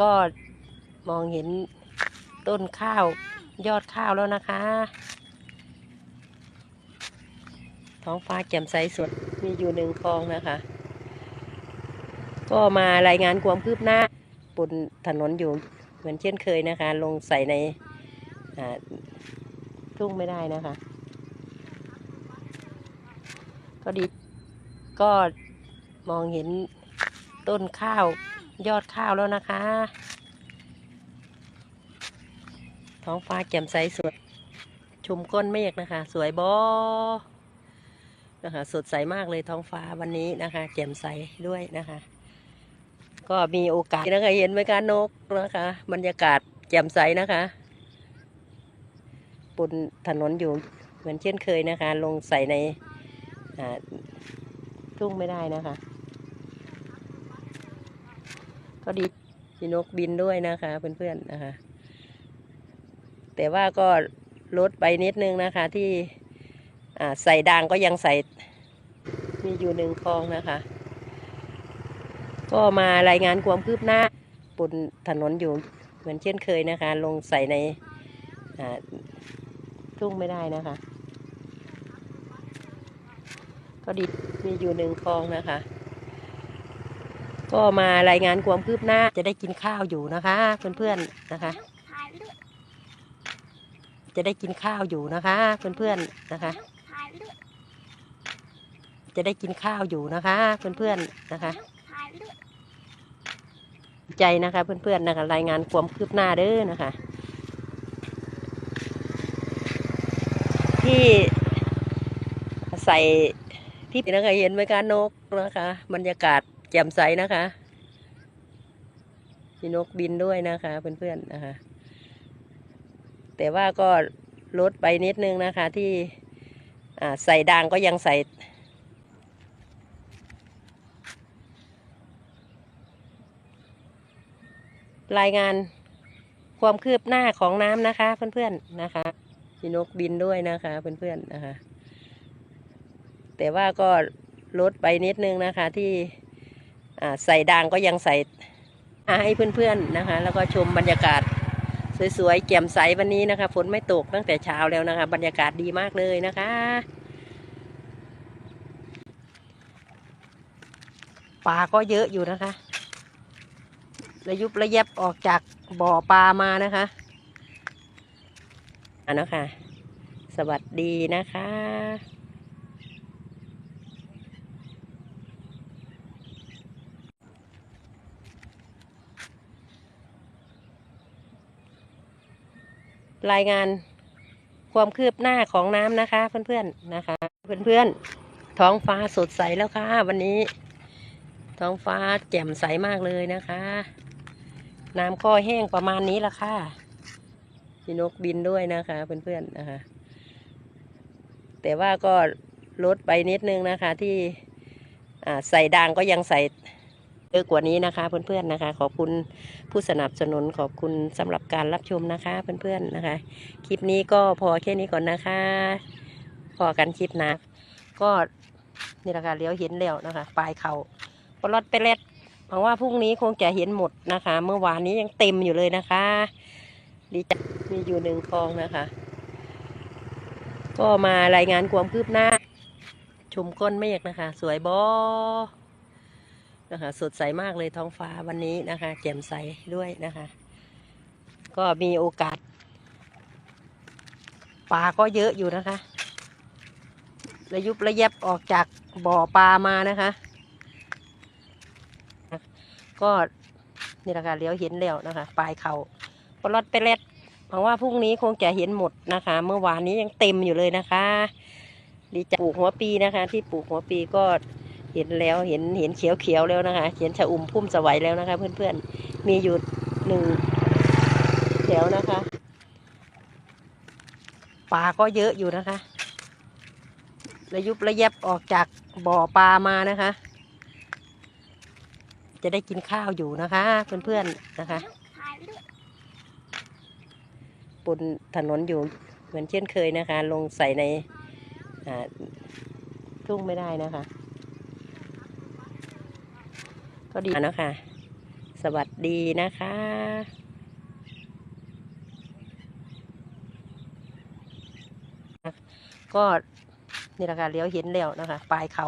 ก็มองเห็นต้นข้าวยอดข้าวแล้วนะคะ ท้องฟ้าแจ่มใสสดมีอยู่หนึ่งคลองนะคะ ก็มารายงานความคืบหน้าบนถนนอยู่เหมือนเช่นเคยนะคะ ลงใส่ในอ่าทุ่งไม่ได้นะคะ ก็ดีก็มองเห็นต้นข้าว ยอดข้าวแล้วนะคะ ท้องฟ้าแจ่มใสสดชมก้นเมฆนะคะ สวยบอนะคะ สดใสมากเลยท้องฟ้าวันนี้นะคะ แจ่มใสด้วยนะคะ ก็มีโอกาสนะคะเห็นไหมคะนกนะคะบรรยากาศแจ่มใสนะคะบนถนนอยู่เหมือนเช่นเคยนะคะ ลงใส่ในอ่าทุ่งไม่ได้นะคะ ก็ดีมีนกบินด้วยนะคะเพื่อนๆนะคะ แต่ว่าก็ลดไปนิดนึงนะคะที่ใส่ด่างก็ยังใส่มีอยู่หนึ่งคลองนะคะ ก็มารายงานความคืบหน้าบนถนนอยู่เหมือนเช่นเคยนะคะ ลงใส่ในทุ่งไม่ได้นะคะ ก็ดีมีอยู่หนึ่งคลองนะคะ ก็มารายงานความคืบหน้าจะได้กินข้าวอยู่นะคะ เพื่อนๆนะคะถ่ายไปด้วยจะได้กินข้าวอยู่นะคะ เพื่อนๆนะคะถ่ายไปด้วยจะได้กินข้าวอยู่นะคะ เพื่อนๆนะคะถ่ายไปด้วยใจนะคะเพื่อนๆนะคะ รายงานความคืบหน้าเด้อนะคะ ที่ใส่ที่นะคะเห็นไหมคะนกนะคะ บรรยากาศ แจ่มใสนะคะมีนกบินด้วยนะคะ เพื่อนๆนะคะ แต่ว่าก็ลดไปนิดนึงนะคะ ที่ใส่ด่างก็ยังใส่รายงานความคืบหน้าของน้ำนะคะ เพื่อนๆนะคะมีนกบินด้วยนะคะ เพื่อนๆนะคะ แต่ว่าก็ลดไปนิดนึงนะคะที่ ใส่ด่างก็ยังใส่ให้เพื่อนๆนะคะ แล้วก็ชมบรรยากาศสวยๆแจ่มใสวันนี้นะคะ ฝนไม่ตกตั้งแต่เช้าแล้วนะคะ บรรยากาศดีมากเลยนะคะป่าก็เยอะอยู่นะคะ ระยุบระยับออกจากบ่อปลามานะคะอะนะคะ สวัสดีนะคะ รายงานความคืบหน้าของน้ำนะคะ เพื่อนๆนะคะ เพื่อนๆท้องฟ้าสดใสแล้วค่ะ วันนี้ ท้องฟ้าแจ่มใสมากเลยนะคะ น้ำก็แห้งประมาณนี้ละค่ะมีนกบินด้วยนะคะ เพื่อนๆนะคะ แต่ว่าก็ลดไปนิดนึงนะคะที่ใส่ด่างก็ยังใส่ เยอะกว่านี้นะคะเพื่อนๆนะคะ ขอบคุณผู้สนับสนุนขอบคุณสำหรับการรับชมนะคะเพื่อนๆนะคะ คลิปนี้ก็พอแค่นี้ก่อนนะคะพอกันคลิปนะก็นี่แหละค่ะเลี้ยวเห็นแล้วนะคะ ปลายเขาปลอดไปเล็ดหวังว่าพรุ่งนี้คงจะเห็นหมดนะคะ เมื่อวานนี้ยังเต็มอยู่เลยนะคะ ดีใจมีอยู่หนึ่งคลองนะคะ ก็มารายงานความคืบหน้า ชมก้นเมฆนะคะ สวยบอ นะคะสดใสมากเลยท้องฟ้าวันนี้นะคะแจ่มใสด้วยนะคะ ก็มีโอกาสปลาก็เยอะอยู่นะคะระยุบระยับออกจากบ่อปลามานะคะ ก็นี่แหละค่ะเลี้ยวเห็นแล้วนะคะ ปลายเขาปลอดไปเล็ดหวังว่าพรุ่งนี้คงจะเห็นหมดนะคะ เมื่อวานนี้ยังเต็มอยู่เลยนะคะ ดีใจปลูกหัวปีนะคะ ที่ปลูกหัวปีก็ ห็นแล้วเห็นเห็นเขียวเขียวแล้วนะคะ เห็นชะอุ่มพุ่มสวัยแล้วนะคะ เพื่อนๆ มีอยู่หนึ่งแถวนะคะปลาก็เยอะอยู่นะคะระยุบระยับออกจากบ่อปลามานะคะ จะได้กินข้าวอยู่นะคะ เพื่อนๆนะคะบนถนนอยู่เหมือนเช่นเคยนะคะ ลงใส่ในทุ่งไม่ได้นะคะ ก็ดีนะคะสวัสดีนะคะก็นี่แหละค่ะเลี้ยวเห็นแล้วนะคะปลายเขา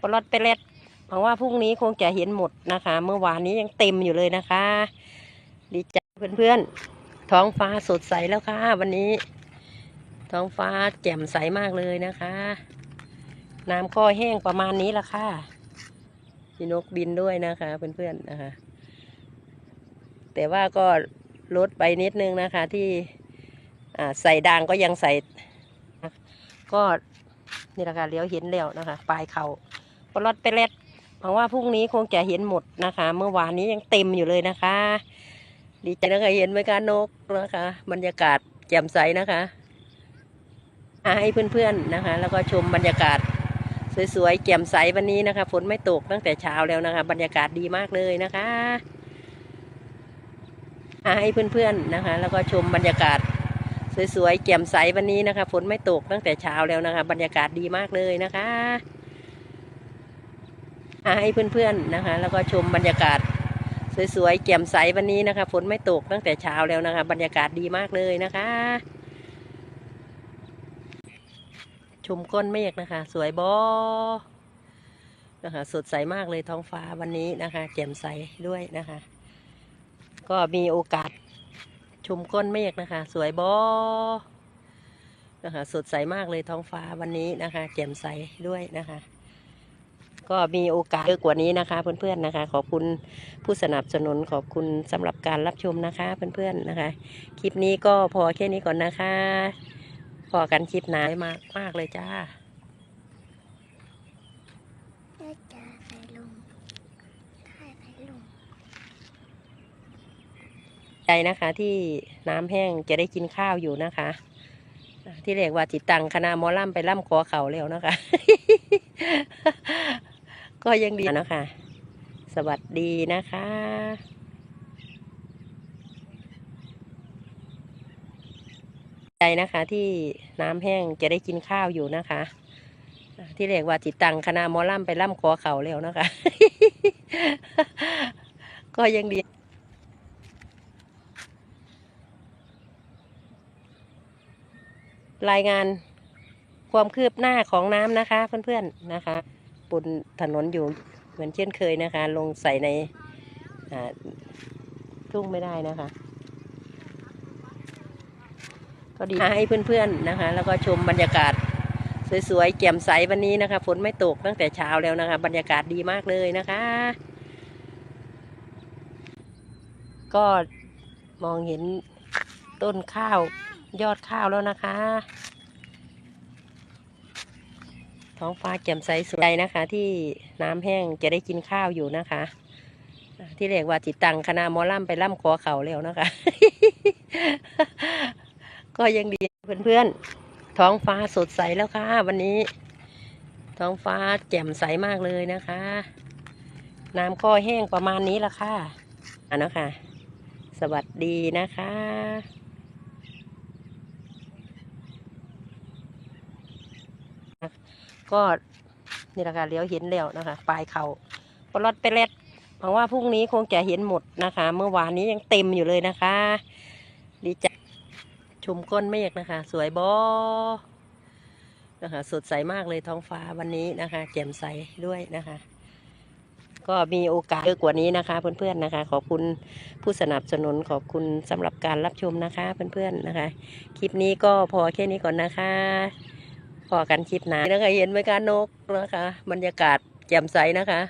ปลอดไปเล็ดหวังว่าพรุ่งนี้คงจะเห็นหมดนะคะ เมื่อวานนี้ยังเต็มอยู่เลยนะคะ ดีใจเพื่อนๆ ท้องฟ้าสดใสแล้วค่ะ วันนี้ ท้องฟ้าแจ่มใสมากเลยนะคะ น้ำก็แห้งประมาณนี้ละค่ะ พี่นกบินด้วยนะคะเพื่อนๆนะคะ แต่ว่าก็ลดไปนิดนึงนะคะที่ใส่ด่างก็ยังใส่ ก็นี่แหละค่ะเลี้ยวเห็นแล้วนะคะ ปลายเขาปลอดไปเล็ดหวังว่าพรุ่งนี้คงจะเห็นหมดนะคะ เมื่อวานนี้ยังเต็มอยู่เลยนะคะ ดีใจนะคะเห็นไหมคะนกนะคะบรรยากาศแจ่มใสนะคะให้เพื่อนๆนะคะ แล้วก็ชมบรรยากาศ สวยๆแจ่มใสวันนี้นะคะ ฝนไม่ตกตั้งแต่เช้าแล้วนะคะ บรรยากาศดีมากเลยนะคะให้เพื่อนๆนะคะ แล้วก็ชมบรรยากาศสวยๆแจ่มใสวันนี้นะคะ ฝนไม่ตกตั้งแต่เช้าแล้วนะคะ บรรยากาศดีมากเลยนะคะให้เพื่อนๆนะคะ แล้วก็ชมบรรยากาศสวยๆแจ่มใสวันนี้นะคะ ฝนไม่ตกตั้งแต่เช้าแล้วนะคะ บรรยากาศดีมากเลยนะคะ ชมก้นเมฆนะคะ สวยบอนะคะ สดใสมากเลยท้องฟ้าวันนี้นะคะ แจ่มใสด้วยนะคะ ก็มีโอกาสชมก้นเมฆนะคะ สวยบอนะคะ สดใสมากเลยท้องฟ้าวันนี้นะคะ แจ่มใสด้วยนะคะ ก็มีโอกาสเยอะกว่านี้นะคะ เพื่อนๆนะคะ ขอบคุณผู้สนับสนุนขอบคุณสำหรับการรับชมนะคะ เพื่อนๆนะคะ คลิปนี้ก็พอแค่นี้ก่อนนะคะ อกันคลิปหนามากมากเลยจ้าเลือดจะใส่ลงถ่ายใส่ลงใจนะคะที่น้ำแห้งจะได้กินข้าวอยู่นะคะอ่าที่เรียกว่าติดตังคณะหมอล่ำไปล่ำคอเขาแล้วนะคะ ก็ยังดีนะคะ สวัสดีนะคะ ใจนะคะ ที่น้ำแห้งจะได้กินข้าวอยู่นะคะ ที่เรียกว่าติดตังคณะมอล่ำไปล่ำคอเขาแล้วนะคะ ก็ยังดีรายงานความคืบหน้าของน้ำนะคะเพื่อนๆนะคะบนถนนอยู่เหมือนเช่นเคยนะคะ ลงใส่ในอ่าทุ่งไม่ได้นะคะ ก็ดีให้เพื่อนๆนะคะ แล้วก็ชมบรรยากาศสวยๆแจ่มใสวันนี้นะคะ ฝนไม่ตกตั้งแต่เช้าแล้วนะคะ บรรยากาศดีมากเลยนะคะ ก็มองเห็นต้นข้าวยอดข้าวแล้วนะคะ ท้องฟ้าแจ่มใสสวยนะคะ ที่น้ำแห้งจะได้กินข้าวอยู่นะคะ ที่เรียกว่าติดตังคณะมอล่ำไปล่ำคอเขาแล้วนะคะ ก็ยังดีเพื่อนๆ ท้องฟ้าสดใสแล้วค่ะ วันนี้ ท้องฟ้าแจ่มใสมากเลยนะคะ น้ำก็แห้งประมาณนี้ละค่ะอะนะคะสวัสดีนะคะก็นี่แหละค่ะเลี้ยวเห็นแล้วนะคะ ปลายเขาปลอดไปเล็ดหวังว่าพรุ่งนี้คงจะเห็นหมดนะคะ เมื่อวานนี้ยังเต็มอยู่เลยนะคะ ชมก้นเมฆนะคะ สวยบอนะคะ สดใสมากเลยท้องฟ้าวันนี้นะคะแจ่มใสด้วยนะคะ ก็มีโอกาสเยอะกว่านี้นะคะ เพื่อนๆนะคะ ขอบคุณผู้สนับสนุนขอบคุณสำหรับการรับชมนะคะ เพื่อนๆนะคะ คลิปนี้ก็พอแค่นี้ก่อนนะคะพอกันคลิปหน้านะคะเห็นไหมคะนกนะคะ บรรยากาศแจ่มใสนะคะ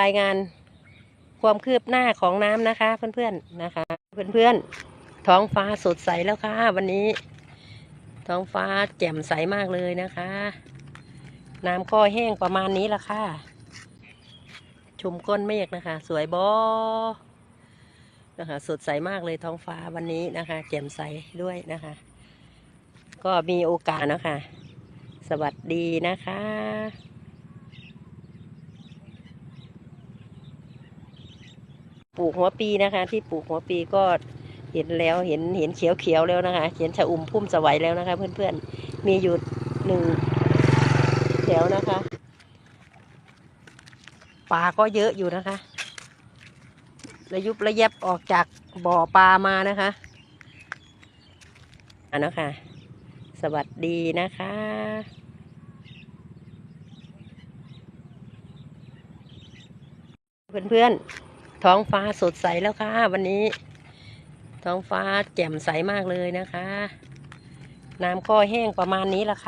รายงานความคืบหน้าของน้ำนะคะ เพื่อนๆนะคะ เพื่อนๆท้องฟ้าสดใสแล้วค่ะ วันนี้ ท้องฟ้าแจ่มใสมากเลยนะคะ น้ำก็แห้งประมาณนี้ละค่ะ ชมก้นเมฆนะคะ สวยบอนะคะ สดใสมากเลยท้องฟ้าวันนี้นะคะ แจ่มใสด้วยนะคะ ก็มีโอกาสนะคะ สวัสดีนะคะ ปลูกหัวปีนะคะ ที่ปลูกหัวปีก็เห็นแล้วเห็นเห็นเขียวเขียวแล้วนะคะ เห็นชะอุ่มพุ่มสวัยแล้วนะคะ เพื่อนๆ มีอยู่หนึ่งแถวนะคะปลาก็เยอะอยู่นะคะระยุบระยับออกจากบ่อปลามานะคะอะเนะคะสวัสดีนะคะเพื่อนๆ ท้องฟ้าสดใสแล้วค่ะ วันนี้ ท้องฟ้าแจ่มใสมากเลยนะคะ น้ำก็แห้งประมาณนี้ละค่ะ